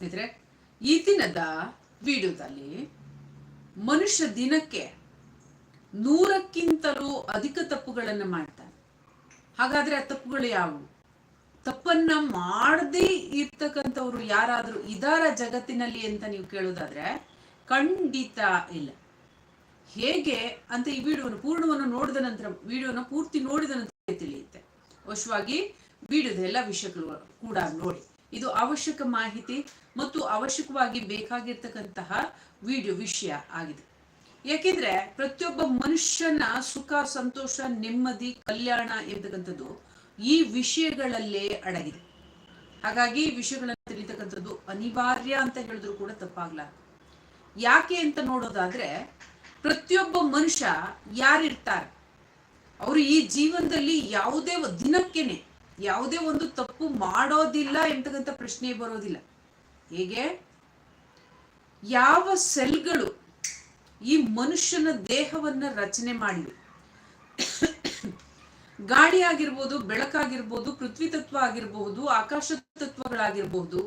ಸ್ನೇಹಿತರೆ ಈ ದಿನದ ವಿಡಿಯೋದಲ್ಲಿ ಮನುಷ್ಯ ದಿನಕ್ಕೆ ನೂರಕ್ಕಿಂತಲೂ ಅಧಿಕ ತಪ್ಪುಗಳನ್ನು ಮಾಡ್ತಾನೆ. ಹಾಗಾದ್ರೆ ಆ ತಪ್ಪುಗಳು ಯಾವುವು? ತಪ್ಪನ್ನ ಮಾಡದೇ ಇರ್ತಕ್ಕಂಥವ್ರು ಯಾರಾದರೂ ಇದಾರ ಜಗತ್ತಿನಲ್ಲಿ ಅಂತ ನೀವು ಕೇಳೋದಾದ್ರೆ ಖಂಡಿತ ಇಲ್ಲ. ಹೇಗೆ ಅಂತ ಈ ವಿಡಿಯೋನ ಪೂರ್ಣವನ್ನು ನೋಡಿದ ನಂತರ, ವಿಡಿಯೋನ ಪೂರ್ತಿ ನೋಡಿದ ನಂತರ ತಿಳಿಯುತ್ತೆ. ಅವಶ್ಯವಾಗಿ ವಿಡಿಯೋದ ಎಲ್ಲ ವಿಷಯಗಳು ಕೂಡ ನೋಡಿ. ಇದು ಅವಶ್ಯಕ ಮಾಹಿತಿ. ಮತ್ತು ಅವಶ್ಯಕವಾಗಿ ಬೇಕಾಗಿರ್ತಕ್ಕಂತಹ ವಿಡಿಯೋ ವಿಷಯ ಆಗಿದೆ. ಯಾಕೆಂದ್ರೆ ಪ್ರತಿಯೊಬ್ಬ ಮನುಷ್ಯನ ಸುಖ, ಸಂತೋಷ, ನೆಮ್ಮದಿ, ಕಲ್ಯಾಣ ಎಂತಕ್ಕಂಥದ್ದು ಈ ವಿಷಯಗಳಲ್ಲೇ ಅಡಗಿದೆ. ಹಾಗಾಗಿ ಈ ವಿಷಯಗಳನ್ನು ತಿಳಿತಕ್ಕಂಥದ್ದು ಅನಿವಾರ್ಯ ಅಂತ ಹೇಳಿದ್ರು ಕೂಡ ತಪ್ಪಾಗ್ಲಾರ್ದು ಯಾಕೆ ಅಂತ ನೋಡೋದಾದ್ರೆ ಪ್ರತಿಯೊಬ್ಬ ಮನುಷ್ಯ ಯಾರಿರ್ತಾರೆ? ಅವರು ಈ ಜೀವನದಲ್ಲಿ ಯಾವುದೇ ದಿನಕ್ಕೆನೆ ಯಾವುದೇ ಒಂದು ತಪ್ಪು ಮಾಡೋದಿಲ್ಲ ಎಂತಕ್ಕಂಥ ಪ್ರಶ್ನೆ ಬರೋದಿಲ್ಲ. ಹೇಗೆ? ಯಾವ ಸೆಲ್ಗಳು ಈ ಮನುಷ್ಯನ ದೇಹವನ್ನ ರಚನೆ ಮಾಡಿವೆ ಗಾಳಿ ಆಗಿರ್ಬೋದು ಬೆಳಕಾಗಿರ್ಬೋದು ಪೃಥ್ವಿ ತತ್ವ ಆಗಿರಬಹುದು, ಆಕಾಶ ತತ್ವಗಳಾಗಿರ್ಬಹುದು,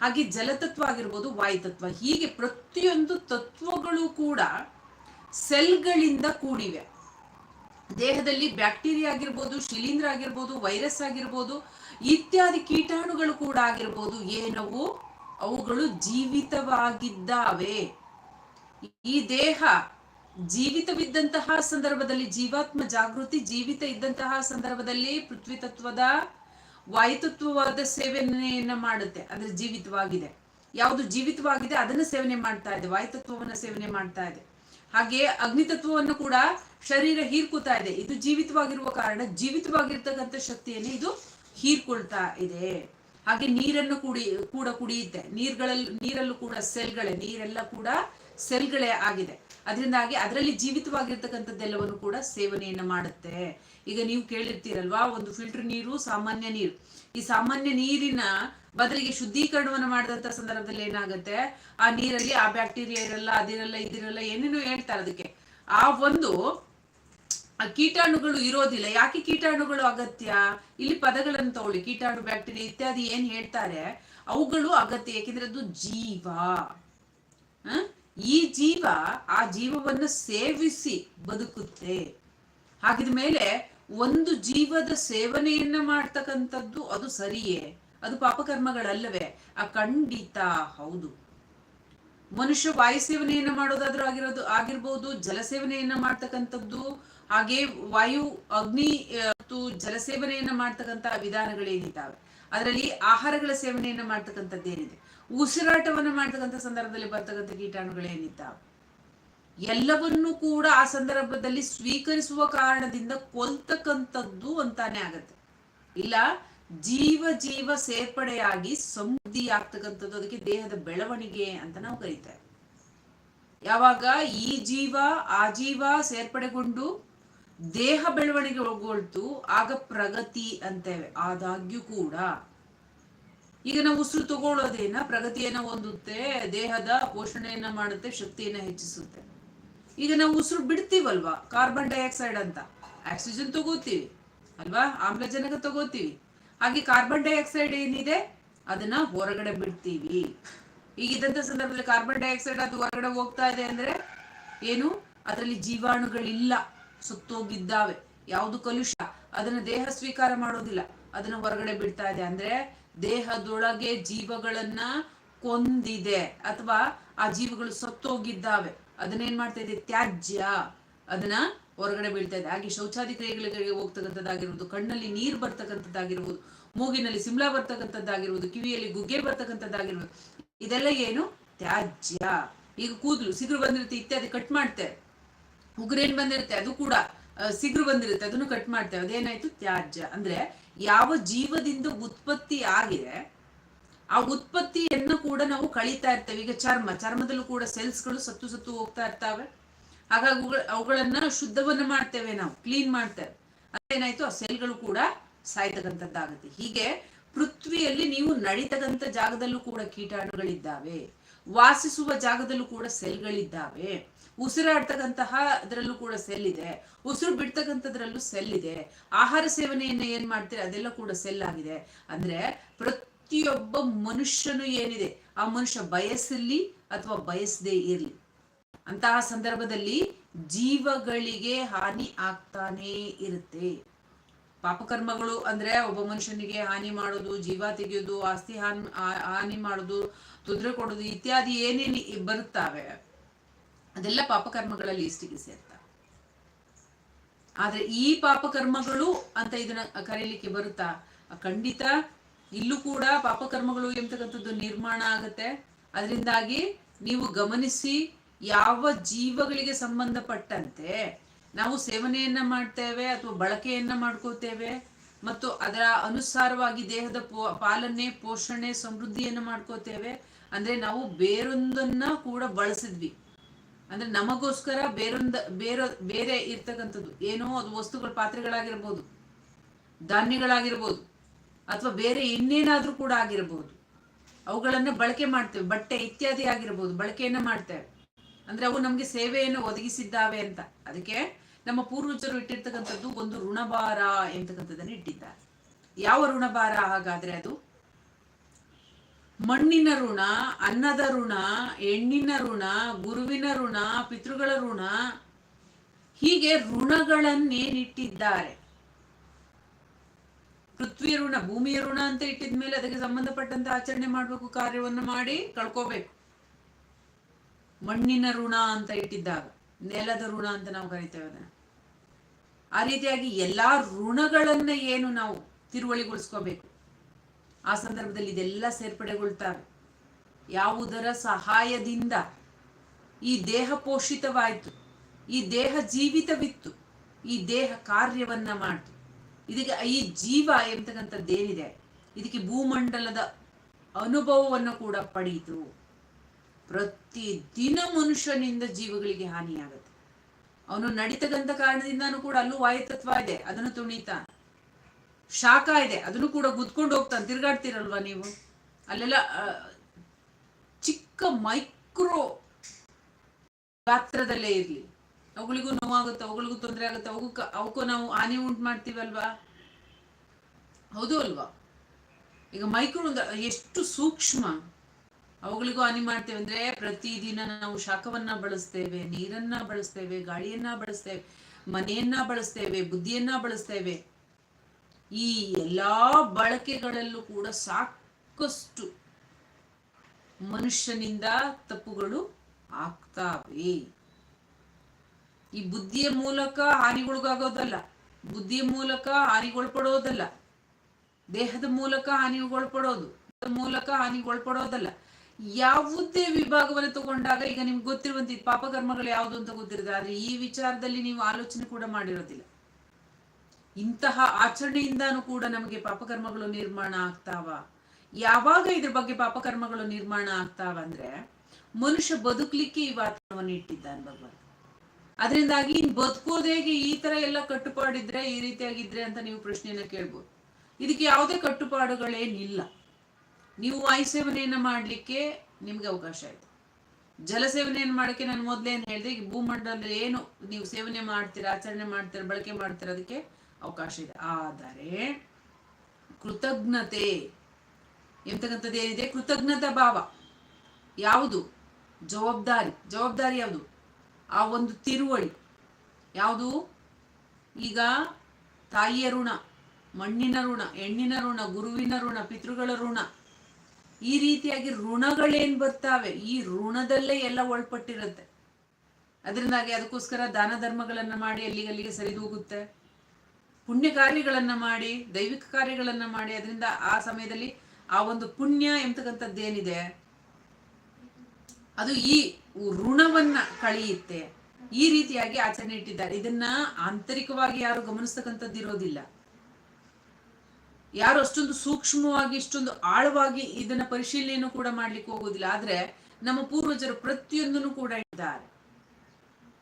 ಹಾಗೆ ಜಲತತ್ವ ಆಗಿರ್ಬೋದು ವಾಯುತತ್ವ ಹೀಗೆ ಪ್ರತಿಯೊಂದು ತತ್ವಗಳು ಕೂಡ ಸೆಲ್ಗಳಿಂದ ಕೂಡಿವೆ. ದೇಹದಲ್ಲಿ ಬ್ಯಾಕ್ಟೀರಿಯಾ ಆಗಿರ್ಬೋದು, ಶಿಲೀಂಧ್ರ ಆಗಿರ್ಬೋದು, ವೈರಸ್ ಆಗಿರ್ಬೋದು, ಇತ್ಯಾದಿ ಕೀಟಾಣುಗಳು ಕೂಡ ಆಗಿರ್ಬೋದು, ಏನವು? ಅವುಗಳು ಜೀವಿತವಾಗಿದ್ದಾವೆ. ಈ ದೇಹ ಜೀವಿತವಿದ್ದಂತಹ ಸಂದರ್ಭದಲ್ಲಿ ಜೀವಾತ್ಮ ಜಾಗೃತಿ, ಜೀವಿತ ಇದ್ದಂತಹ ಸಂದರ್ಭದಲ್ಲಿ ಪೃಥ್ವಿ ತತ್ವದ ವಾಯುತತ್ವವಾದ ಸೇವನೆಯನ್ನ ಮಾಡುತ್ತೆ. ಅಂದ್ರೆ ಜೀವಿತವಾಗಿದೆ. ಯಾವುದು ಜೀವಿತವಾಗಿದೆ ಅದನ್ನ ಸೇವನೆ ಮಾಡ್ತಾ ಇದೆ, ವಾಯುತತ್ವವನ್ನ ಸೇವನೆ ಮಾಡ್ತಾ ಇದೆ. ಹಾಗೆ ಅಗ್ನಿತತ್ವವನ್ನು ಕೂಡ ಶರೀರ ಹೀರ್ಕೊತಾ ಇದೆ. ಇದು ಜೀವಿತವಾಗಿರುವ ಕಾರಣ ಜೀವಿತವಾಗಿರ್ತಕ್ಕಂಥ ಶಕ್ತಿಯನ್ನು ಇದು ಹೀರ್ಕೊಳ್ತಾ ಇದೆ. ಹಾಗೆ ನೀರನ್ನು ಕುಡಿ, ಕೂಡ ಕುಡಿಯುತ್ತೆ. ನೀರ್ಗಳಲ್ಲಿ, ನೀರಲ್ಲೂ ಕೂಡ ಸೆಲ್ಗಳೇ, ನೀರೆಲ್ಲ ಕೂಡ ಸೆಲ್ಗಳೇ ಆಗಿದೆ. ಅದರಿಂದಾಗಿ ಅದರಲ್ಲಿ ಜೀವಿತವಾಗಿರ್ತಕ್ಕಂಥದ್ದೆಲ್ಲವನ್ನು ಕೂಡ ಸೇವನೆಯನ್ನು ಮಾಡುತ್ತೆ. ಈಗ ನೀವು ಕೇಳಿರ್ತೀರಲ್ವಾ, ಒಂದು ಫಿಲ್ಟರ್ ನೀರು ಸಾಮಾನ್ಯ ನೀರು. ಈ ಸಾಮಾನ್ಯ ನೀರಿನ ಬದಲಿಗೆ ಶುದ್ಧೀಕರಣವನ್ನು ಮಾಡಿದಂತ ಸಂದರ್ಭದಲ್ಲಿ ಏನಾಗುತ್ತೆ? ಆ ನೀರಲ್ಲಿ ಆ ಬ್ಯಾಕ್ಟೀರಿಯಾ ಇರಲ್ಲ, ಅದಿರಲ್ಲ, ಇದಿರಲ್ಲ, ಏನೇನೋ ಹೇಳ್ತಾರೆ ಅದಕ್ಕೆ. ಆ ಒಂದು ಕೀಟಾಣುಗಳು ಇರೋದಿಲ್ಲ. ಯಾಕೆ ಕೀಟಾಣುಗಳು ಅಗತ್ಯ? ಇಲ್ಲಿ ಪದಗಳನ್ನು ತಗೊಳ್ಳಿ. ಕೀಟಾಣು, ಬ್ಯಾಕ್ಟೀರಿಯಾ ಇತ್ಯಾದಿ ಏನ್ ಹೇಳ್ತಾರೆ? ಅವುಗಳು ಅಗತ್ಯ. ಯಾಕೆಂದ್ರೆ ಅದು ಜೀವ? ಈ ಜೀವ ಆ ಜೀವವನ್ನು ಸೇವಿಸಿ ಬದುಕುತ್ತೆ. ಹಾಗಿದ ಮೇಲೆ ಒಂದು ಜೀವದ ಸೇವನೆಯನ್ನ ಮಾಡ್ತಕ್ಕಂಥದ್ದು ಅದು ಸರಿಯೇ. ಅದು ಪಾಪಕರ್ಮಗಳಲ್ಲವೇ. ಆ ಖಂಡಿತ ಹೌದು. ಮನುಷ್ಯ ವಾಯು ಸೇವನೆಯನ್ನ ಮಾಡೋದಾದ್ರೂ ಆಗಿರೋದು ಆಗಿರ್ಬೋದು, ಜಲ ಸೇವನೆಯನ್ನ ಮಾಡ್ತಕ್ಕಂಥದ್ದು, ಹಾಗೆ ವಾಯು, ಅಗ್ನಿ ಮತ್ತು ಜಲ ಸೇವನೆಯನ್ನ ಮಾಡ್ತಕ್ಕಂಥ ವಿಧಾನಗಳೇನಿದ್ದಾವೆ? ಅದರಲ್ಲಿ ಆಹಾರಗಳ ಸೇವನೆಯನ್ನ ಮಾಡ್ತಕ್ಕಂಥದ್ದು ಏನಿದೆ ಉಸಿರಾಟವನ್ನ ಮಾಡ್ತಕ್ಕಂಥ ಸಂದರ್ಭದಲ್ಲಿ ಬರ್ತಕ್ಕಂಥ ಕೀಟಾಣುಗಳೇನಿದ್ದಾವೆ? ಎಲ್ಲವನ್ನೂ ಕೂಡ ಆ ಸಂದರ್ಭದಲ್ಲಿ ಸ್ವೀಕರಿಸುವ ಕಾರಣದಿಂದ ಕೊಲ್ತಕ್ಕಂಥದ್ದು ಅಂತಾನೆ ಆಗತ್ತೆ. ಇಲ್ಲ ಜೀವ ಜೀವ ಸೇರ್ಪಡೆಯಾಗಿ ಸಮೃದ್ಧಿ ಆಗ್ತಕ್ಕಂಥದ್ದು ಅದಕ್ಕೆ ದೇಹದ ಬೆಳವಣಿಗೆ ಅಂತ ನಾವು ಕರೀತೇವೆ. ಯಾವಾಗ ಈ ಜೀವ, ಆ ಜೀವ ಸೇರ್ಪಡೆಗೊಂಡು ದೇಹ ಬೆಳವಣಿಗೆ ಒಳಗೊಳ್ತು ಆಗ ಪ್ರಗತಿ ಅಂತೇವೆ. ಆದಾಗ್ಯೂ ಕೂಡ. ಈಗ ನಾವು ಉಸಿರು ತಗೊಳ್ಳೋದೇನ? ಪ್ರಗತಿಯನ್ನ ಹೊಂದುತ್ತೆ, ದೇಹದ ಪೋಷಣೆಯನ್ನ ಮಾಡುತ್ತೆ, ಶಕ್ತಿಯನ್ನ ಹೆಚ್ಚಿಸುತ್ತೆ. ಈಗ ನಾವು ಉಸಿರು ಬಿಡ್ತೀವಲ್ವಾ? ಕಾರ್ಬನ್ ಡೈಆಕ್ಸೈಡ್ ಅಂತ. ಆಕ್ಸಿಜನ್ ತಗೋತೀವಿ, ಅಲ್ವಾ? ಆಮ್ಲಜನಕ ತಗೋತೀವಿ. ಹಾಗೆ ಕಾರ್ಬನ್ ಡೈಆಕ್ಸೈಡ್ ಏನಿದೆ? ಅದನ್ನ ಹೊರಗಡೆ ಬಿಡ್ತೀವಿ. ಈಗ ಇದ್ದಂಥ ಸಂದರ್ಭದಲ್ಲಿ ಕಾರ್ಬನ್ ಡೈಆಕ್ಸೈಡ್ ಅದು ಹೊರಗಡೆ ಹೋಗ್ತಾ ಇದೆ ಅಂದ್ರೆ ಏನು? ಅದರಲ್ಲಿ ಜೀವಾಣುಗಳಿಲ್ಲ. ಸುತ್ತೋಗಿದ್ದಾವೆ. ಯಾವುದು ಕಲುಷ? ಅದನ್ನ ದೇಹ ಸ್ವೀಕಾರ ಮಾಡೋದಿಲ್ಲ. ಅದನ್ನ ಹೊರಗಡೆ ಬಿಡ್ತಾ ಇದೆ ಅಂದ್ರೆ ದೇಹದೊಳಗೆ ಜೀವಗಳನ್ನ ಕೊಂದಿದೆ. ಅಥವಾ ಆ ಜೀವಗಳು ಸತ್ತೋಗಿದ್ದಾವೆ. ಅದನ್ನೇನ್ ಮಾಡ್ತಾ ಇದೆ? ತ್ಯಾಜ್ಯ. ಅದನ್ನ ಹೊರಗಡೆ ಬೀಳ್ತಾ ಇದೆ. ಹಾಗೆ ಶೌಚಾದಿ ಕ್ರಿಯೆಗಳಿಗೆ ಹೋಗ್ತಕ್ಕಂಥದ್ದಾಗಿರ್ಬೋದು ಕಣ್ಣಲ್ಲಿ ನೀರು ಬರ್ತಕ್ಕಂಥದ್ದಾಗಿರ್ಬೋದು ಮೂಗಿನಲ್ಲಿ ಸಿಮ್ಲಾ ಬರ್ತಕ್ಕಂಥದ್ದಾಗಿರ್ಬೋದು ಕಿವಿಯಲ್ಲಿ ಗುಗ್ಗೆ ಬರ್ತಕ್ಕಂಥದ್ದಾಗಿರ್ಬೋದು ಇದೆಲ್ಲ ಏನು? ತ್ಯಾಜ್ಯ. ಈಗ ಕೂದಲು, ಸಿಗುರು ಬಂದಿರುತ್ತೆ, ಇತ್ಯಾದಿ ಕಟ್ ಮಾಡ್ತೇವೆ ಉಗುರೇನ್ ಬಂದಿರುತ್ತೆ, ಅದು ಕೂಡ ಸಿಗುರು ಬಂದಿರುತ್ತೆ, ಅದನ್ನು ಕಟ್ ಮಾಡ್ತೇವೆ ಅದೇನಾಯ್ತು? ತ್ಯಾಜ್ಯ. ಅಂದ್ರೆ ಯಾವ ಜೀವದಿಂದ ಉತ್ಪತ್ತಿ ಆಗಿದೆ, ಆ ಉತ್ಪತ್ತಿಯನ್ನು ಕೂಡ ನಾವು ಕಳೀತಾ ಇರ್ತೇವೆ. ಈಗ ಚರ್ಮ, ಚರ್ಮದಲ್ಲೂ ಕೂಡ ಸೆಲ್ಸ್ಗಳು ಸತ್ತು ಸತ್ತು ಹೋಗ್ತಾ ಇರ್ತಾವೆ. ಹಾಗಾಗಿ ಅವುಗಳ- ಅವುಗಳನ್ನ ಶುದ್ಧವನ್ನ ಮಾಡ್ತೇವೆ ನಾವು ಕ್ಲೀನ್ ಮಾಡ್ತೇವೆ. ಅದೇನಾಯ್ತು? ಆ ಸೆಲ್ಗಳು ಕೂಡ ಸಾಯ್ತಕ್ಕಂಥದ್ದಾಗುತ್ತೆ. ಹೀಗೆ ಪೃಥ್ವಿಯಲ್ಲಿ ನೀವು ನಡೀತಕ್ಕಂಥ ಜಾಗದಲ್ಲೂ ಕೂಡ ಕೀಟಾಣುಗಳಿದ್ದಾವೆ. ವಾಸಿಸುವ ಜಾಗದಲ್ಲೂ ಕೂಡ ಸೆಲ್ಗಳಿದ್ದಾವೆ ಉಸಿರಾಡ್ತಕ್ಕಂತಹ ಅದರಲ್ಲೂ ಕೂಡ ಸೆಲ್ ಇದೆ. ಉಸಿರು ಬಿಡ್ತಕ್ಕಂಥದ್ರಲ್ಲೂ ಸೆಲ್ ಇದೆ. ಆಹಾರ ಸೇವನೆಯನ್ನ ಏನ್ ಮಾಡ್ತೀರಿ? ಅದೆಲ್ಲ ಕೂಡ ಸೆಲ್ ಆಗಿದೆ. ಅಂದ್ರೆ ಪ್ರತಿಯೊಬ್ಬ ಮನುಷ್ಯನು ಏನಿದೆ? ಆ ಮನುಷ್ಯ ಬಯಸಲಿ ಅಥವಾ ಬಯಸದೇ ಇರಲಿ. ಅಂತಹ ಸಂದರ್ಭದಲ್ಲಿ ಜೀವಗಳಿಗೆ ಹಾನಿ ಆಗ್ತಾನೇ ಇರುತ್ತೆ. ಪಾಪಕರ್ಮಗಳು ಅಂದ್ರೆ ಒಬ್ಬ ಮನುಷ್ಯನಿಗೆ ಹಾನಿ ಮಾಡೋದು, ಜೀವ ತೆಗೆಯೋದು, ಆಸ್ತಿ ಹಾನಿ ಹಾನಿ ಮಾಡೋದು, ತೊಂದರೆ ಕೊಡೋದು ಇತ್ಯಾದಿ ಏನೇನು ಬರುತ್ತವೆ, ಅದೆಲ್ಲ ಪಾಪಕರ್ಮಗಳ ಲೀಸ್ಟಿಗೆ ಸೇರ್ತವೆ. ಆದ್ರೆ ಈ ಪಾಪಕರ್ಮಗಳು ಅಂತ ಇದನ್ನ ಕರೀಲಿಕ್ಕೆ ಬರುತ್ತಾ? ಖಂಡಿತ ಇಲ್ಲೂ ಕೂಡ ಪಾಪಕರ್ಮಗಳು ಎಂತಕ್ಕಂಥದ್ದು ನಿರ್ಮಾಣ ಆಗತ್ತೆ. ಅದರಿಂದಾಗಿ ನೀವು ಗಮನಿಸಿ ಯಾವ ಜೀವಗಳಿಗೆ ಸಂಬಂಧಪಟ್ಟಂತೆ ನಾವು ಸೇವನೆಯನ್ನ ಮಾಡ್ತೇವೆ ಅಥವಾ ಬಳಕೆಯನ್ನ ಮಾಡ್ಕೋತೇವೆ ಮತ್ತು ಅದರ ಅನುಸಾರವಾಗಿ ದೇಹದ ಪೋ- ಪಾಲನೆ, ಪೋಷಣೆ, ಸಮೃದ್ಧಿಯನ್ನು ಮಾಡ್ಕೋತೇವೆ. ಅಂದ್ರೆ ನಾವು ಬೇರೊಂದನ್ನ ಕೂಡ ಬಳಸಿದ್ವಿ. ಅಂದ್ರೆ ನಮಗೋಸ್ಕರ ಬೇರೊಂದ, ಬೇರೆ ಬೇರೆ ಇರ್ತಕ್ಕಂಥದ್ದು. ಏನೋ ಅದು ವಸ್ತುಗಳ ಪಾತ್ರೆಗಳಾಗಿರ್ಬೋದು, ಧಾನ್ಯಗಳಾಗಿರ್ಬೋದು, ಅಥವಾ ಬೇರೆ ಇನ್ನೇನಾದ್ರೂ ಕೂಡ ಆಗಿರ್ಬೋದು. ಅವುಗಳನ್ನ ಬಳಕೆ ಮಾಡ್ತೇವೆ. ಬಟ್ಟೆ ಇತ್ಯಾದಿ ಆಗಿರ್ಬೋದು, ಬಳಕೆಯನ್ನ ಮಾಡ್ತೇವೆ. ಅಂದ್ರೆ ಅವು ನಮ್ಗೆ ಸೇವೆಯನ್ನು ಒದಗಿಸಿದ್ದಾವೆ ಅಂತ. ಅದಕ್ಕೆ ನಮ್ಮ ಪೂರ್ವಜರು ಇಟ್ಟಿರ್ತಕ್ಕಂಥದ್ದು ಒಂದು ಋಣಭಾರ ಎಂತಕ್ಕಂಥದ್ದನ್ನು ಇಟ್ಟಿದ್ದಾರೆ. ಯಾವ ಋಣಭಾರ ಹಾಗಾದ್ರೆ ಅದು? ಮಣ್ಣಿನ ಋಣ, ಅನ್ನದ ಋಣ, ಹೆಣ್ಣಿನ ಋಣ, ಗುರುವಿನ ಋಣ, ಪಿತೃಗಳ ಋಣ, ಹೀಗೆ ಋಣಗಳನ್ನೇನಿಟ್ಟಿದ್ದಾರೆ. ಪೃಥ್ವಿ ಋಣ, ಭೂಮಿಯ ಋಣ ಅಂತ ಇಟ್ಟಿದ್ಮೇಲೆ ಅದಕ್ಕೆ ಸಂಬಂಧಪಟ್ಟಂತ ಆಚರಣೆ ಮಾಡಬೇಕು, ಕಾರ್ಯವನ್ನು ಮಾಡಿ ಕಳ್ಕೋಬೇಕು. ಮಣ್ಣಿನ ಋಣ ಅಂತ ಇಟ್ಟಿದ್ದಾಗ, ನೆಲದ ಋಣ ಅಂತ ನಾವು ಕರಿತೇವೆ ಅದನ್ನ. ಆ ರೀತಿಯಾಗಿ ಎಲ್ಲಾ ಋಣಗಳನ್ನ ಏನು ನಾವು ತಿರುವಳಿಗೊಳಿಸ್ಕೋಬೇಕು. ಆ ಸಂದರ್ಭದಲ್ಲಿ ಇದೆಲ್ಲ ಸೇರ್ಪಡೆಗೊಳ್ತಾರೆ. ಯಾವುದರ ಸಹಾಯದಿಂದ ಈ ದೇಹ ಪೋಷಿತವಾಯಿತು, ಈ ದೇಹ ಜೀವಿತವಿತ್ತು, ಈ ದೇಹ ಕಾರ್ಯವನ್ನ ಮಾಡ್ತು. ಇದಕ್ಕೆ ಈ ಜೀವ ಎಂತಕ್ಕಂಥದ್ದೇನಿದೆ, ಇದಕ್ಕೆ ಭೂಮಂಡಲದ ಅನುಭವವನ್ನು ಕೂಡ ಪಡೆಯಿತು. ಪ್ರತಿ ದಿನ ಮನುಷ್ಯನಿಂದ ಜೀವಗಳಿಗೆ ಹಾನಿಯಾಗುತ್ತೆ. ಅವನು ನಡೀತದಂತ ಕಾರಣದಿಂದಾನು ಕೂಡ ಅಲ್ಲೂ ವಾಯುತತ್ವ ಇದೆ, ಅದನ್ನು ತುಣಿತ. ಶಾಖ ಇದೆ, ಅದನ್ನು ಕೂಡ ಗುದ್ಕೊಂಡು ಹೋಗ್ತಾನೆ, ತಿರ್ಗಾಡ್ತೀರಲ್ವಾ ನೀವು? ಅಲ್ಲೆಲ್ಲ ಚಿಕ್ಕ ಮೈಕ್ರೋ ಗಾತ್ರದಲ್ಲೇ ಇರ್ಲಿ. ಅವುಗಳಿಗೂ ನೋವಾಗುತ್ತೆ, ಅವುಗಳಿಗೂ ತೊಂದರೆ ಆಗುತ್ತೆ ಅವು ಅವಕ್ಕೂ ನಾವು ಹಾನಿ ಉಂಟು ಮಾಡ್ತೀವಲ್ವಾ? ಹೌದು ಅಲ್ವಾ? ಈಗ ಮೈಕ್ರೋ ಎಷ್ಟು ಸೂಕ್ಷ್ಮ ಅವುಗಳಿಗೂ ಹಾನಿ ಮಾಡ್ತೇವೆ ಅಂದ್ರೆ ಪ್ರತಿದಿನ ನಾವು ಶಾಖವನ್ನ ಬಳಸ್ತೇವೆ, ನೀರನ್ನ ಬಳಸ್ತೇವೆ, ಗಾಳಿಯನ್ನ ಬಳಸ್ತೇವೆ, ಮನೆಯನ್ನ ಬಳಸ್ತೇವೆ, ಬುದ್ಧಿಯನ್ನ ಬಳಸ್ತೇವೆ. ಈ ಎಲ್ಲಾ ಬಳಕೆಗಳಲ್ಲೂ ಕೂಡ ಸಾಕಷ್ಟು ಮನುಷ್ಯನಿಂದ ತಪ್ಪುಗಳು ಆಗ್ತಾವೆ. ಈ ಬುದ್ಧಿಯ ಮೂಲಕ ಹಾನಿಗೊಳಗಾಗೋದಲ್ಲ, ಬುದ್ಧಿಯ ಮೂಲಕ ಹಾನಿಗೊಳಪಡೋದಲ್ಲ, ದೇಹದ ಮೂಲಕ ಹಾನಿಗೊಳಪಡೋದು ಮೂಲಕ ಹಾನಿಗೊಳಪಡೋದಲ್ಲ ಯಾವುದೇ ವಿಭಾಗವನ್ನು ತಗೊಂಡಾಗ ಈಗ ನಿಮ್ಗೆ ಗೊತ್ತಿರುವಂತ ಪಾಪಕರ್ಮಗಳು ಯಾವುದು ಅಂತ ಗೊತ್ತಿರುತ್ತೆ. ಆದ್ರೆ ಈ ವಿಚಾರದಲ್ಲಿ ನೀವು ಆಲೋಚನೆ ಕೂಡ ಮಾಡಿರೋದಿಲ್ಲ. ಇಂತಹ ಆಚರಣೆಯಿಂದಾನು ಕೂಡ ನಮಗೆ ಪಾಪಕರ್ಮಗಳು ನಿರ್ಮಾಣ ಆಗ್ತಾವ. ಯಾವಾಗ ಇದ್ರ ಬಗ್ಗೆ ಪಾಪಕರ್ಮಗಳು ನಿರ್ಮಾಣ ಆಗ್ತಾವ ಅಂದ್ರೆ ಮನುಷ್ಯ ಬದುಕಲಿಕ್ಕೆ ಈ ವಾತಾವರಣವನ್ನು ಇಟ್ಟಿದ್ದಾನೆ ಭಗವಂತ. ಅದರಿಂದಾಗಿ ಇನ್ ಬದುಕೋದು ಹೇಗೆ ಈ ತರ ಎಲ್ಲ ಕಟ್ಟುಪಾಡಿದ್ರೆ ಈ ರೀತಿಯಾಗಿದ್ರೆ ಅಂತ ನೀವು ಪ್ರಶ್ನೆಯನ್ನ ಕೇಳ್ಬೋದು. ಇದಕ್ಕೆ ಯಾವುದೇ ಕಟ್ಟುಪಾಡುಗಳೇನಿಲ್ಲ. ನೀವು ವಾಯು ಸೇವನೆಯನ್ನ ಮಾಡಲಿಕ್ಕೆ ನಿಮಗೆ ಅವಕಾಶ ಇದೆ ಜಲ ಸೇವನೆಯನ್ನು ಮಾಡಕ್ಕೆ ನಾನು ಮೊದಲೇ ಏನು ಹೇಳಿದೆ ಈಗ ಭೂಮಂಡಲದಲ್ಲಿ ಏನು ನೀವು ಸೇವನೆ ಮಾಡ್ತೀರಾ, ಆಚರಣೆ ಮಾಡ್ತೀರಾ, ಬಳಕೆ ಮಾಡ್ತೀರಾ, ಅದಕ್ಕೆ ಅವಕಾಶ ಇದೆ. ಆದರೆ ಕೃತಜ್ಞತೆ, ಎಂತಕ್ಕಂಥದ್ದು ಏನಿದೆ? ಕೃತಜ್ಞತಾ ಭಾವ. ಯಾವುದು? ಜವಾಬ್ದಾರಿ. ಜವಾಬ್ದಾರಿ ಯಾವುದು? ಆ ಒಂದು ತಿರುವಳಿ. ಯಾವುದು? ಈಗ ತಾಯಿಯ ಋಣ, ಮಣ್ಣಿನ ಋಣ, ಹೆಣ್ಣಿನ ಋಣ, ಗುರುವಿನ ಋಣ, ಪಿತೃಗಳ ಋಣ. ಈ ರೀತಿಯಾಗಿ ಋಣಗಳೇನ್ ಬರ್ತಾವೆ? ಈ ಋಣದಲ್ಲೇ ಎಲ್ಲ ಒಳಪಟ್ಟಿರುತ್ತೆ. ಅದರಿಂದಾಗಿ ಅದಕ್ಕೋಸ್ಕರ ದಾನ ಧರ್ಮಗಳನ್ನ ಮಾಡಿ ಅಲ್ಲಿಗಲ್ಲಿಗೆ ಸರಿದೂಗುತ್ತೆ. ಪುಣ್ಯ ಕಾರ್ಯಗಳನ್ನ ಮಾಡಿ, ದೈವಿಕ ಕಾರ್ಯಗಳನ್ನ ಮಾಡಿ, ಅದರಿಂದ ಆ ಸಮಯದಲ್ಲಿ ಆ ಒಂದು ಪುಣ್ಯ ಎಂತಕ್ಕಂಥದ್ದೇನಿದೆ ಅದು ಈ ಋಣವನ್ನ ಕಳೆಯುತ್ತೆ. ಈ ರೀತಿಯಾಗಿ ಆಚರಣೆ ಇಟ್ಟಿದ್ದಾರೆ. ಇದನ್ನ ಆಂತರಿಕವಾಗಿ ಯಾರು ಗಮನಿಸ್ತಕ್ಕಂಥದ್ದು ಇರೋದಿಲ್ಲ. ಯಾರು ಅಷ್ಟೊಂದು ಸೂಕ್ಷ್ಮವಾಗಿ, ಇಷ್ಟೊಂದು ಆಳವಾಗಿ ಇದನ್ನ ಪರಿಶೀಲನೆಯನ್ನು ಕೂಡ ಮಾಡ್ಲಿಕ್ಕೆ ಹೋಗೋದಿಲ್ಲ. ಆದ್ರೆ ನಮ್ಮ ಪೂರ್ವಜರು ಪ್ರತಿಯೊಂದನ್ನು ಕೂಡ ಇದ್ದಾರೆ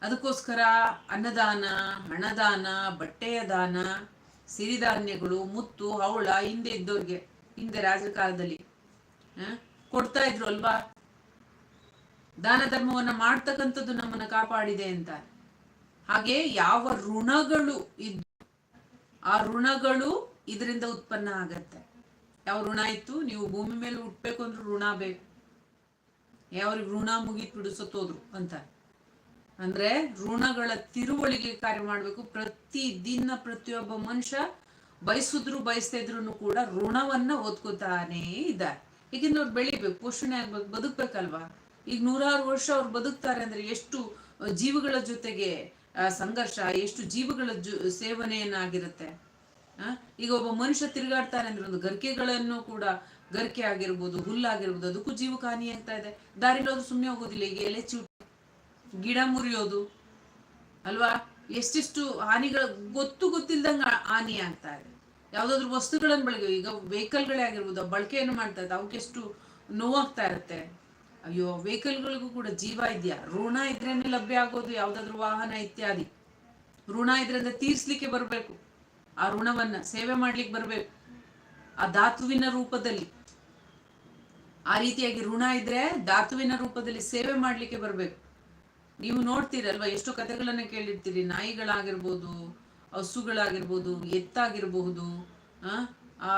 ಅದಕ್ಕೋಸ್ಕರ ಅನ್ನದಾನ, ಹಣದಾನ, ಬಟ್ಟೆಯ ದಾನ ಸಿರಿಧಾನ್ಯಗಳು ಮುತ್ತು ಹವಳ ಹಿಂದೆ ಇದ್ದವ್ರಿಗೆ ಹಿಂದೆ ರಾಜಕಾಲದಲ್ಲಿ ಕೊಡ್ತಾ ಇದ್ರು ಅಲ್ವಾ? ದಾನ ಧರ್ಮವನ್ನ ಮಾಡ್ತಕ್ಕಂಥದ್ದು ನಮ್ಮನ್ನ ಕಾಪಾಡಿದೆ ಅಂತ ಹಾಗೆ ಯಾವ ಋಣಗಳು ಇದ್ದು ಆ ಋಣಗಳು ಇದರಿಂದ ಉತ್ಪನ್ನ ಆಗತ್ತೆ. ಯಾವ ಋಣ ಇತ್ತು? ನೀವು ಭೂಮಿ ಮೇಲೆ ಹುಟ್ಬೇಕು ಅಂದ್ರೆ ಋಣ ಬೇಕು. ಯಾವ್ರಿಗೆ ಋಣ ಮುಗಿತ್ ಸತ್ತೋದ್ರು ಅಂತ. ಅಂದ್ರೆ ಋಣಗಳ ತಿರುವಳಿಗೆ ಕಾರ್ಯ ಮಾಡಬೇಕು. ಪ್ರತಿ ದಿನ ಪ್ರತಿಯೊಬ್ಬ ಮನುಷ್ಯ ಬಯಸಿದ್ರು, ಬಯಸ್ತಾ ಇದ್ರು ಕೂಡ ಋಣವನ್ನ ಓದ್ಕೋತಾನೇ ಇದ್ದಾರೆ. ಈಗಿನ ಅವ್ರು ಬೆಳಿಬೇಕು, ಪೋಷಣೆ ಆಗ್ಬೇಕು, ಬದುಕ್ಬೇಕಲ್ವಾ? ಈಗ ನೂರಾರು ವರ್ಷ ಅವ್ರು ಬದುಕ್ತಾರೆ ಅಂದ್ರೆ ಎಷ್ಟು ಜೀವಗಳ ಜೊತೆಗೆ ಸಂಘರ್ಷ, ಎಷ್ಟು ಜೀವಗಳ ಜೊ, ಸೇವನೆಯನ್ನಾಗಿರುತ್ತೆ. ಈಗ ಒಬ್ಬ ಮನುಷ್ಯ ತಿರುಗಾಡ್ತಾನೆ ಅಂದ್ರೆ ಒಂದು ಗರಿಕೆಗಳನ್ನು ಕೂಡ ಗರಿಕೆ ಆಗಿರ್ಬೋದು, ಹುಲ್ಲಾಗಿರ್ಬೋದು, ಅದಕ್ಕೂ ಜೀವಕ್ಕೆ ಹಾನಿ ಆಗ್ತಾ ಇದೆ ದಾರಿಲೋದು ಸುಮ್ಮನೆ ಹೋಗೋದಿಲ್ಲ. ಈಗ ಎಲೆ ಚೂಟ, ಗಿಡ ಮುರಿಯೋದು, ಅಲ್ವಾ? ಎಷ್ಟೆಷ್ಟು ಹಾನಿಗಳ, ಗೊತ್ತು ಗೊತ್ತಿಲ್ದಂಗ ಹಾನಿ ಆಗ್ತಾ ಇದೆ. ಯಾವ್ದಾದ್ರು ವಸ್ತುಗಳನ್ನು ಬಳಕೆ ಈಗ ವೆಹಿಕಲ್ಗಳೇ ಆಗಿರ್ಬೋದು ಬಳಕೆಯನ್ನು ಮಾಡ್ತಾ ಇದ್ದ ಅವಕ್ಕೆಷ್ಟು ನೋವಾಗ್ತಾ ಇರುತ್ತೆ. ಅಯ್ಯೋ ವೆಹಿಕಲ್ಗಳಿಗೂ ಕೂಡ ಜೀವ ಇದೆಯಾ? ಋಣ ಇದ್ರೇನೆ ಲಭ್ಯ ಆಗೋದು, ಯಾವ್ದಾದ್ರು ವಾಹನ ಇತ್ಯಾದಿ. ಋಣ ಇದ್ರಿಂದ ತೀರ್ಸ್ಲಿಕ್ಕೆ ಬರಬೇಕು. ಆ ಋಣವನ್ನ ಸೇವೆ ಮಾಡ್ಲಿಕ್ಕೆ ಬರಬೇಕು. ಆ ಧಾತುವಿನ ರೂಪದಲ್ಲಿ. ಆ ರೀತಿಯಾಗಿ ಋಣ ಇದ್ರೆ ಧಾತುವಿನ ರೂಪದಲ್ಲಿ ಸೇವೆ ಮಾಡ್ಲಿಕ್ಕೆ ಬರಬೇಕು. ನೀವು ನೋಡ್ತೀರಲ್ವಾ, ಎಷ್ಟು ಕಥೆಗಳನ್ನ ಕೇಳಿರ್ತೀರಿ. ನಾಯಿಗಳಾಗಿರ್ಬೋದು, ಹಸುಗಳಾಗಿರ್ಬೋದು, ಎತ್ತಾಗಿರ್ಬಹುದು, ಆ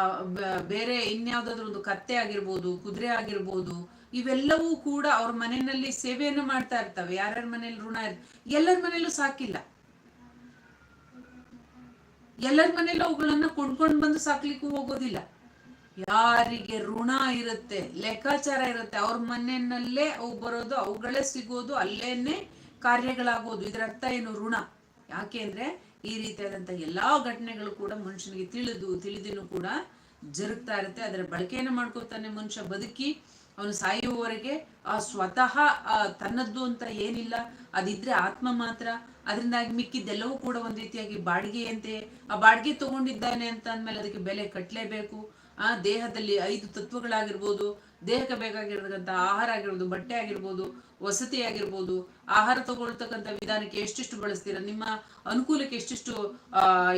ಬೇರೆ ಇನ್ಯಾವುದಾದ್ರೂ ಒಂದು ಕತ್ತೆ ಆಗಿರ್ಬೋದು, ಕುದುರೆ ಆಗಿರ್ಬೋದು, ಇವೆಲ್ಲವೂ ಕೂಡ ಅವ್ರ ಮನೆಯಲ್ಲಿ ಸೇವೆಯನ್ನು ಮಾಡ್ತಾ ಇರ್ತವೆ. ಯಾರ್ಯಾರ ಮನೇಲಿ ಋಣ ಇರ್, ಎಲ್ಲರ ಮನೇಲೂ ಸಾಕಿಲ್ಲ. ಎಲ್ಲರ ಮನೇಲಿ ಅವುಗಳನ್ನ ಕೊಂಡ್ಕೊಂಡು ಬಂದು ಸಾಕ್ಲಿಕ್ಕೂ ಹೋಗೋದಿಲ್ಲ. ಯಾರಿಗೆ ಋಣ ಇರುತ್ತೆ, ಲೆಕ್ಕಾಚಾರ ಇರುತ್ತೆ, ಅವ್ರ ಮನೆಯಲ್ಲೇ ಅವು ಬರೋದು, ಅವುಗಳೇ ಸಿಗೋದು, ಅಲ್ಲೇನೆ ಕಾರ್ಯಗಳಾಗೋದು. ಇದರ ಅರ್ಥ ಏನು ಋಣ? ಯಾಕೆ ಅಂದ್ರೆ ಈ ರೀತಿಯಾದಂತ ಎಲ್ಲಾ ಘಟನೆಗಳು ಕೂಡ ಮನುಷ್ಯನಿಗೆ ತಿಳಿದು ತಿಳಿದಿನೂ ಕೂಡ ಜರುಗ್ತಾ ಇರುತ್ತೆ. ಅದರ ಬಳಕೆಯನ್ನು ಮಾಡ್ಕೊತಾನೆ ಮನುಷ್ಯ ಬದುಕಿ, ಅವನು ಸಾಯುವವರೆಗೆ ಆ ಸ್ವತಃ ಆ ತನ್ನದ್ದು ಅಂತ ಏನಿಲ್ಲ. ಅದಿದ್ರೆ ಆತ್ಮ ಮಾತ್ರ ಅದರಿಂದಾಗಿ ಮಿಕ್ಕಿದ್ದೆಲ್ಲವೂ ಕೂಡ ಒಂದು ರೀತಿಯಾಗಿ ಬಾಡಿಗೆಯಂತೆ, ಆ ಬಾಡಿಗೆ ತಗೊಂಡಿದ್ದಾನೆ ಅಂತ ಅಂದಮೇಲೆ ಅದಕ್ಕೆ ಬೆಲೆ ಕಟ್ಟಲೇಬೇಕು ಆ, ದೇಹದಲ್ಲಿ ಐದು ತತ್ವಗಳಾಗಿರ್ಬೋದು, ದೇಹಕ್ಕೆ ಬೇಕಾಗಿರ್ತಕ್ಕಂಥ ಆಹಾರ ಆಗಿರ್ಬೋದು, ಬಟ್ಟೆ ಆಗಿರ್ಬೋದು, ವಸತಿ ಆಗಿರ್ಬೋದು, ಆಹಾರ ತಗೊಳ್ತಕ್ಕಂಥ ವಿಧಾನಕ್ಕೆ ಎಷ್ಟೆಷ್ಟು ಬಳಸ್ತೀರಾ? ನಿಮ್ಮ ಅನುಕೂಲಕ್ಕೆ ಎಷ್ಟೆಷ್ಟು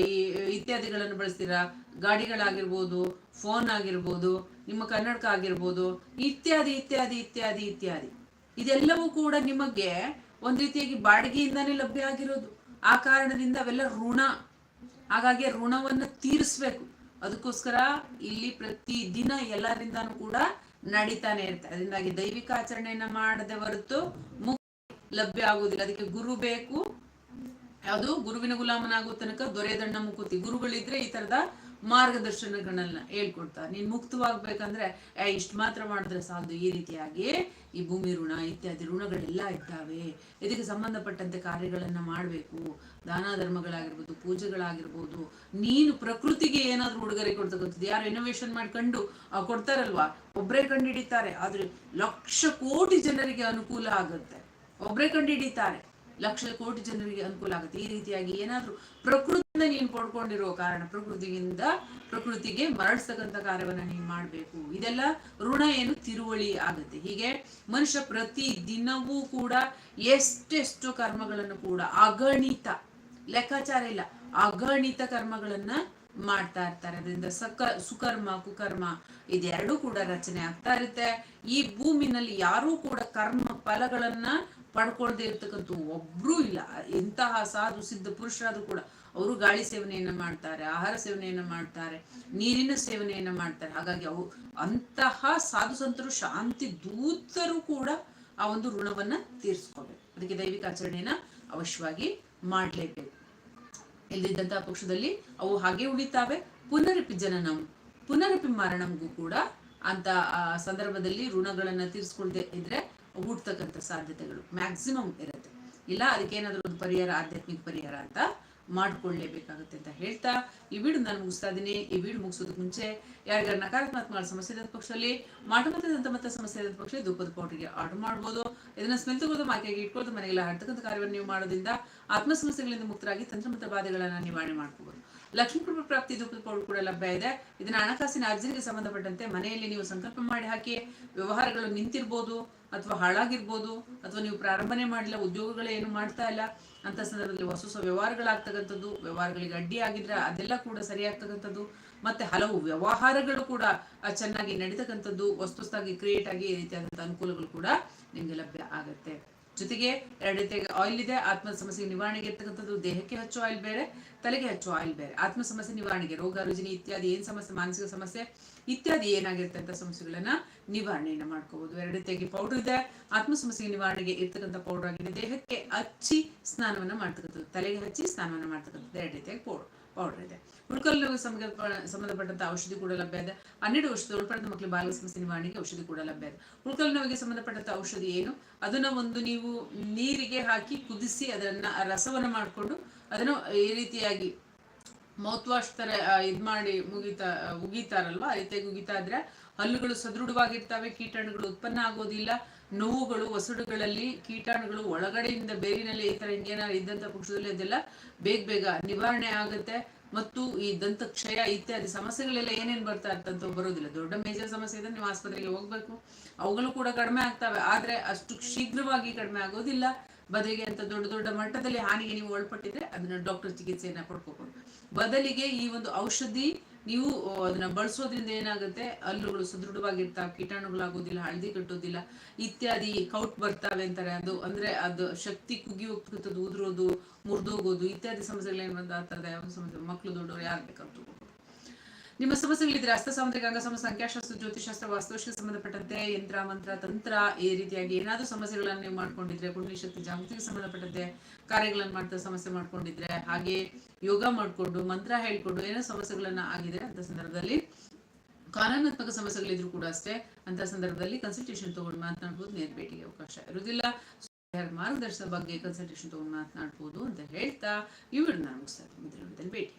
ಈ ಇತ್ಯಾದಿಗಳನ್ನು ಬಳಸ್ತೀರಾ? ಗಾಡಿಗಳಾಗಿರ್ಬೋದು, ಫೋನ್ ಆಗಿರ್ಬೋದು, ನಿಮ್ಮ ಕನ್ನಡಕ ಆಗಿರ್ಬೋದು, ಇತ್ಯಾದಿ ಇತ್ಯಾದಿ ಇತ್ಯಾದಿ ಇತ್ಯಾದಿ. ಇದೆಲ್ಲವೂ ಕೂಡ ನಿಮಗೆ ಒಂದ್ ರೀತಿಯಾಗಿ ಬಾಡಿಗೆಯಿಂದಾನೇ ಲಭ್ಯ ಆಗಿರೋದು. ಆ ಕಾರಣದಿಂದ ಅವೆಲ್ಲ ಋಣ. ಹಾಗಾಗಿ ಋಣವನ್ನು ತೀರಿಸ್ಬೇಕು. ಅದಕ್ಕೋಸ್ಕರ ಇಲ್ಲಿ ಪ್ರತಿ ದಿನ ಎಲ್ಲರಿಂದಾನು ಕೂಡ ನಡೀತಾನೆ ಇರುತ್ತೆ. ಅದರಿಂದಾಗಿ ದೈವಿಕ ಆಚರಣೆಯನ್ನ ಮಾಡದೆ ಹೊರತು ಮುಕ್ತಿ ಲಭ್ಯ ಆಗುವುದಿಲ್ಲ. ಅದಕ್ಕೆ ಗುರು ಬೇಕು. ಯಾವುದು? ಗುರುವಿನ ಗುಲಾಮನಾಗುವ ತನಕ ದೊರೆದಣ್ಣ ಮುಕುತಿ. ಗುರುಗಳಿದ್ರೆ ಈ ತರದ ಮಾರ್ಗದರ್ಶನಗಳನ್ನ ಹೇಳ್ಕೊಡ್ತಾ. ನೀನ್ ಮುಕ್ತವಾಗ್ಬೇಕಂದ್ರೆ, ಏ, ಇಷ್ಟು ಮಾತ್ರ ಮಾಡಿದ್ರೆ ಸಾಲದು. ಈ ರೀತಿಯಾಗಿ ಈ ಭೂಮಿ ಋಣ ಇತ್ಯಾದಿ ಋಣಗಳೆಲ್ಲ ಇದ್ದಾವೆ. ಇದಕ್ಕೆ ಸಂಬಂಧಪಟ್ಟಂತೆ ಕಾರ್ಯಗಳನ್ನ ಮಾಡಬೇಕು. ದಾನ ಧರ್ಮಗಳಾಗಿರ್ಬೋದು ಪೂಜೆಗಳಾಗಿರ್ಬೋದು, ನೀನು ಪ್ರಕೃತಿಗೆ ಏನಾದ್ರೂ ಉಡುಗೊರೆ ಕೊಡ್ತಕ್ಕಂಥದ್ದು. ಯಾರು ಇನೋವೇಶನ್ ಮಾಡ್ಕೊಂಡು ಕೊಡ್ತಾರಲ್ವಾ? ಒಬ್ಬರೇ ಕಂಡುಹಿಡಿತಾರೆ ಆದ್ರೆ ಲಕ್ಷ ಕೋಟಿ ಜನರಿಗೆ ಅನುಕೂಲ ಆಗುತ್ತೆ. ಒಬ್ಬರೇ ಕಂಡುಹಿಡಿತಾರೆ ಲಕ್ಷ ಕೋಟಿ ಜನರಿಗೆ ಅನುಕೂಲ ಆಗುತ್ತೆ. ಈ ರೀತಿಯಾಗಿ ಏನಾದರೂ ಪ್ರಕೃತಿಯಿಂದ ನೀನು ಪಡ್ಕೊಂಡಿರೋ ಕಾರಣ, ಪ್ರಕೃತಿಯಿಂದ ಪ್ರಕೃತಿಗೆ ಮರಳಿಸ್ತಕ್ಕಂಥ ಕಾರ್ಯವನ್ನ ನೀನು ಮಾಡಬೇಕು. ಇದೆಲ್ಲ ಋಣ ಏನು? ತಿರುವಳಿ ಆಗುತ್ತೆ. ಹೀಗೆ ಮನುಷ್ಯ ಪ್ರತಿ ದಿನವೂ ಕೂಡ ಎಷ್ಟೆಷ್ಟು ಕರ್ಮಗಳನ್ನು ಕೂಡ ಅಗಣಿತ, ಲೆಕ್ಕಾಚಾರ ಇಲ್ಲ, ಅಗಣಿತ ಕರ್ಮಗಳನ್ನ ಮಾಡ್ತಾ ಇರ್ತಾರೆ. ಅದರಿಂದ ಸಕ, ಸುಕರ್ಮ, ಕುಕರ್ಮ ಇದೆರಡೂ ಕೂಡ ರಚನೆ ಆಗ್ತಾ ಇರುತ್ತೆ. ಈ ಭೂಮಿನಲ್ಲಿ ಯಾರೂ ಕೂಡ ಕರ್ಮ ಫಲಗಳನ್ನ ಪಡ್ಕೊಳ್ದೇ ಇರ್ತಕ್ಕಂಥ ಒಬ್ರೂ ಇಲ್ಲ. ಇಂತಹ ಸಾಧು, ಸಿದ್ಧ ಪುರುಷರಾದ್ರೂ ಕೂಡ ಅವರು ಗಾಳಿ ಸೇವನೆಯನ್ನ ಮಾಡ್ತಾರೆ, ಆಹಾರ ಸೇವನೆಯನ್ನ ಮಾಡ್ತಾರೆ, ನೀರಿನ ಸೇವನೆಯನ್ನ ಮಾಡ್ತಾರೆ. ಹಾಗಾಗಿ ಅವು ಅಂತಹ ಸಾಧು ಸಂತರು, ಶಾಂತಿ ದೂತರು ಕೂಡ ಆ ಒಂದು ಋಣವನ್ನ ತೀರಿಸ್ಕೋಬೇಕು. ಅದಕ್ಕೆ ದೈವಿಕ ಆಚರಣೆಯನ್ನ ಅವಶ್ಯವಾಗಿ ಮಾಡಲೇಬೇಕು. ಇಲ್ಲಿದ್ದಂತಹ ಪಕ್ಷದಲ್ಲಿ ಅವು ಹಾಗೆ ಉಳಿತಾವೆ. ಪುನರಪಿ ಜನನಂ, ಪುನರಪಿ ಮರಣಂಗೂ ಕೂಡ ಅಂತ ಆ ಸಂದರ್ಭದಲ್ಲಿ ಋಣಗಳನ್ನ ತೀರಿಸ್ಕೊಳ್ದೆ ಇದ್ರೆ ಹುಟ್ಟತಕ್ಕಂಥ ಸಾಧ್ಯತೆಗಳು ಮ್ಯಾಕ್ಸಿಮಮ್ ಇರುತ್ತೆ. ಇಲ್ಲ ಅದಕ್ಕೆ ಏನಾದ್ರೂ ಒಂದು ಪರಿಹಾರ, ಆಧ್ಯಾತ್ಮಿಕ ಪರಿಹಾರ ಅಂತ ಮಾಡ್ಕೊಳ್ಳೇಬೇಕಾಗುತ್ತೆ ಅಂತ ಹೇಳ್ತಾ ಈ ವಿಡಿಯೋ ನಾನು ಮುಗಿಸ್ತಾ ಇದ್ದೀನಿ. ಈ ವಿಡಿಯೋ ಮುಗಿಸೋದಕ್ಕೆ ಮುಂಚೆ ಯಾರಿಗಾರ ನಕಾರಾತ್ಮಕ ಸಮಸ್ಯೆ ಇದ್ದ ಪಕ್ಷದಲ್ಲಿ ಮಾಟಮತದಂತ ಮತ್ತೆ ಸಮಸ್ಯೆ ಇದ್ದ ಪಕ್ಷದಲ್ಲಿ ಧೂಪದ ಪೌಡ್ರಿಗೆ ಆರ್ಡರ್ ಮಾಡ್ಬೋದು. ಇದನ್ನ ಸ್ಮೆಲ್ ತಗೊಳ್ಳೋದು ಮಾಕೆಗೆ ಇಟ್ಕೊಳ್ಳೋದು, ಮನೆಗೆಲ್ಲ ಹಡ್ತಕ್ಕಂಥ ಕಾರ್ಯವನ್ನು ನೀವು ಮಾಡೋದ್ರಿಂದ ಆತ್ಮ ಸಮಸ್ಯೆಗಳಿಂದ ಮುಕ್ತರಾಗಿ ತಂತ್ರಮಂತ್ರ ಬಾಧೆಗಳನ್ನ ನಿವಾರಣೆ ಮಾಡ್ಕೋಬಹುದು ಲಕ್ಷ್ಮೀ ಕುಟುಂಬ ಪ್ರಾಪ್ತಿ ಧೂಪದ ಪೌಡರ್ ಕೂಡ ಲಭ್ಯ ಇದೆ. ಇದನ್ನ ಹಣಕಾಸಿನ ಅರ್ಜಿಗೆ ಸಂಬಂಧಪಟ್ಟಂತೆ ಮನೆಯಲ್ಲಿ ನೀವು ಸಂಕಲ್ಪ ಮಾಡಿ ಹಾಕಿ, ವ್ಯವಹಾರಗಳು ನಿಂತಿರ್ಬೋದು. ಅಥವಾ ಹಾಳಾಗಿರ್ಬೋದು, ಅಥವಾ ನೀವು ಪ್ರಾರಂಭನೆ ಮಾಡಿಲ್ಲ ಉದ್ಯೋಗಗಳೇ ಏನು ಮಾಡ್ತಾ ಇಲ್ಲ, ಅಂತ ಸಂದರ್ಭದಲ್ಲಿ ಹೊಸ ಹೊಸ ವ್ಯವಹಾರಗಳಾಗ್ತಕ್ಕಂಥದ್ದು, ವ್ಯವಹಾರಗಳಿಗೆ ಅಡ್ಡಿ ಆಗಿದ್ರೆ ಅದೆಲ್ಲ ಕೂಡ ಸರಿಯಾಗ್ತಕ್ಕಂಥದ್ದು, ಮತ್ತೆ ಹಲವು ವ್ಯವಹಾರಗಳು ಕೂಡ ಚೆನ್ನಾಗಿ ನಡೀತಕ್ಕಂಥದ್ದು ವಸ್ತುಸ್ತಾಗಿ ಕ್ರಿಯೇಟ್ ಆಗಿ ಈ ರೀತಿಯಾದಂಥ ಅನುಕೂಲಗಳು ಕೂಡ ನಿಮ್ಗೆ ಲಭ್ಯ ಆಗುತ್ತೆ. ಜೊತೆಗೆ ಎರಡು ರೀತಿಯಾಗಿ ಆಯಿಲ್ ಇದೆ ಆತ್ಮ ಸಮಸ್ಯೆ ನಿವಾರಣೆಗೆ ಇರ್ತಕ್ಕಂಥದ್ದು, ದೇಹಕ್ಕೆ ಹಚ್ಚೋ ಆಯಿಲ್ ಬೇರೆ, ತಲೆಗೆ ಹಚ್ಚೋ ಆಯಿಲ್ ಬೇರೆ. ಆತ್ಮ ಸಮಸ್ಯೆ, ನಿವಾರಣೆಗೆ ರೋಗ, ರುಜಿನಿ ಇತ್ಯಾದಿ, ಏನ್ ಸಮಸ್ಯೆ, ಮಾನಸಿಕ ಸಮಸ್ಯೆ ಇತ್ಯಾದಿ ಏನಾಗಿರ್ತಕ್ಕಂಥ ಸಮಸ್ಯೆಗಳನ್ನ ನಿವಾರಣೆಯನ್ನ ಮಾಡ್ಕೋಬಹುದು ಎರಡು ರೀತಿಯಾಗಿ ಪೌಡರ್ ಇದೆ. ಆತ್ಮ ಸಮಸ್ಯೆ ನಿವಾರಣೆಗೆ ಇರ್ತಕ್ಕಂಥ ಪೌಡರ್ ಆಗಿದೆ. ದೇಹಕ್ಕೆ ಹಚ್ಚಿ ಸ್ನಾನವನ್ನ ಮಾಡ್ತಕ್ಕಂಥದ್ದು. ತಲೆಗೆ ಹಚ್ಚಿ ಸ್ನಾನವನ್ನ ಮಾಡ್ತಕ್ಕಂಥದ್ದು. ಎರಡು ರೀತಿಯಾಗಿ ಪೌಡರ್ ಪೌಡರ್ ಇದೆ ಸಂಬಂಧ- ಸಂಬಂಧಪಟ್ಟಂತ ಔಷಧಿ ಕೂಡ ಲಭ್ಯ ಇದೆ. ಹನ್ನೆರಡು ವರ್ಷದ ಒಳಪಡಿದ ಮಕ್ಕಳು ಬಾಲ ಸಮಸ್ಯೆ ನಿವಾರಣೆಗೆ ಔಷಧಿ ಕೂಡ ಲಭ್ಯ ಇದೆ. ಹುಡ್ಕಲ್ ನೋವಿಗೆ ಸಂಬಂಧಪಟ್ಟಂತ ಔಷಧಿ ಏನು? ಅದನ್ನ ಒಂದು ನೀವು ನೀರಿಗೆ ಹಾಕಿ ಕುದಿಸಿ ಅದನ್ನ ರಸವನ್ನ ಮಾಡಿಕೊಂಡು ಅದನ್ನು ಈ ರೀತಿಯಾಗಿ ಮೌತ್ ವಾಶ್ ತರ ಇದ್ ಮಾಡಿ ಮುಗಿತಾ ಉಗಿತಾರಲ್ವಾ? ಆ ರೀತಿಯಾಗಿ ಉಗಿತಾ ಇದ್ರೆ ಹಲ್ಲುಗಳು ಸದೃಢವಾಗಿರ್ತವೆ, ಕೀಟಾಣುಗಳು ಉತ್ಪನ್ನ ಆಗೋದಿಲ್ಲ. ನೋವುಗಳು, ಒಸಡುಗಳಲ್ಲಿ ಕೀಟಾಣುಗಳು ಒಳಗಡೆಯಿಂದ ಬೇರಿನಲ್ಲಿ ಈ ತರ ಹಿಂಗೇನಾದ್ರು ಇದ್ದಂತ ಪಕ್ಷದಲ್ಲಿ ಅದೆಲ್ಲ ಬೇಗ ಬೇಗ ನಿವಾರಣೆ ಆಗುತ್ತೆ. ಮತ್ತು ಈ ದಂತ ಕ್ಷಯ ಇತ್ಯಾದಿ ಸಮಸ್ಯೆಗಳೆಲ್ಲ ಏನೇನ್ ಬರ್ತಾ ಇರ್ತಂತ ಬರೋದಿಲ್ಲ. ದೊಡ್ಡ ಮೇಜರ್ ಸಮಸ್ಯೆ ಇದ್ರೆ ನೀವು ಆಸ್ಪತ್ರೆಗೆ ಹೋಗ್ಬೇಕು. ಅವುಗಳು ಕೂಡ ಕಡಿಮೆ ಆಗ್ತವೆ. ಆದ್ರೆ ಅಷ್ಟು ಶೀಘ್ರವಾಗಿ ಕಡಿಮೆ ಆಗೋದಿಲ್ಲ. ಬದಲಿಗೆ ಅಂತ ದೊಡ್ಡ ದೊಡ್ಡ ಮಟ್ಟದಲ್ಲಿ ಹಾನಿಗೆ ನೀವು ಒಳಪಟ್ಟಿದ್ರೆ ಅದನ್ನ ಡಾಕ್ಟರ್ ಚಿಕಿತ್ಸೆಯನ್ನ ಪಡ್ಕೋಬಹುದು ಬದಲಿಗೆ ಈ ಒಂದು ಔಷಧಿ ನೀವು ಅದನ್ನ ಬಳಸೋದ್ರಿಂದ ಏನಾಗುತ್ತೆ? ಹಲ್ಲುಗಳು ಸುದೃಢವಾಗಿರ್ತಾವೆ ಕೀಟಾಣುಗಳಾಗೋದಿಲ್ಲ, ಹಳದಿ ಕಟ್ಟೋದಿಲ್ಲ, ಇತ್ಯಾದಿ ಕೌಟ್ ಬರ್ತಾವೆ ಅಂತಾರೆ. ಅದು ಅಂದ್ರೆ ಅದು ಶಕ್ತಿ ಕುಗ್ಗಿ ಹೋಗ್ತಕ್ಕಂಥದ್ದು, ಉದುರೋದು, ಮುರಿದೋಗೋದು, ಇತ್ಯಾದಿ ಸಮಸ್ಯೆಗಳೇನು ಬಂದ ಆ ತರದ ಯಾವ ಸಮಸ್ಯೆ? ಮಕ್ಕಳು ದೊಡ್ಡವರು ಯಾರು ಬೇಕಾದ್ರೂ. ನಿಮ್ಮ ಸಮಸ್ಯೆಗಳಿದ್ರೆ ಅಸ್ತ ಸಮುದ್ರ ಅಂಗ ಸಮಸ್ಯೆ ಸಂಖ್ಯಾಶಾಸ್ತ್ರ ಜ್ಯೋತಿಷಾಸ್ತ್ರ ವಾಸ್ತುಶಕ್ಕೆ ಸಂಬಂಧಪಟ್ಟಂತೆ ಯಂತ್ರ, ಮಂತ್ರ, ತಂತ್ರ ಈ ರೀತಿಯಾಗಿ ಏನಾದರೂ ಸಮಸ್ಯೆಗಳನ್ನು ನೀವು ಮಾಡ್ಕೊಂಡಿದ್ರೆ ಕುಂಡಲಿ ಶಕ್ತಿ ಜಾಗೃತಿಗೆ ಸಂಬಂಧಪಟ್ಟಂತೆ ಕಾರ್ಯಗಳನ್ನು ಮಾಡ್ತಾ ಸಮಸ್ಯೆ ಮಾಡ್ಕೊಂಡಿದ್ರೆ, ಹಾಗೆ ಯೋಗ ಮಾಡಿಕೊಂಡು, ಮಂತ್ರ ಹೇಳ್ಕೊಂಡು ಏನೋ ಸಮಸ್ಯೆಗಳನ್ನ ಆಗಿದೆ ಅಂತ ಸಂದರ್ಭದಲ್ಲಿ, ಕಾನೂನಾತ್ಮಕ ಸಮಸ್ಯೆಗಳಿದ್ರು ಕೂಡ ಅಷ್ಟೇ, ಅಂತ ಸಂದರ್ಭದಲ್ಲಿ ಕನ್ಸಲ್ಟೇಷನ್ ತಗೊಂಡು ಮಾತನಾಡ್ಬೋದು, ನೇರ ಭೇಟಿಗೆ ಅವಕಾಶ ಇರುವುದಿಲ್ಲ. ಮಾರ್ಗದರ್ಶನ ಬಗ್ಗೆ ಕನ್ಸಲ್ಟೇಷನ್ ತಗೊಂಡು ಮಾತನಾಡ್ಬೋದು ಅಂತ ಹೇಳ್ತಾ ಇವರು ಮುಗಿಸ್ತಾ ಇದ್ದೀನಿ. ಮುಂದಿನ ಭೇಟಿ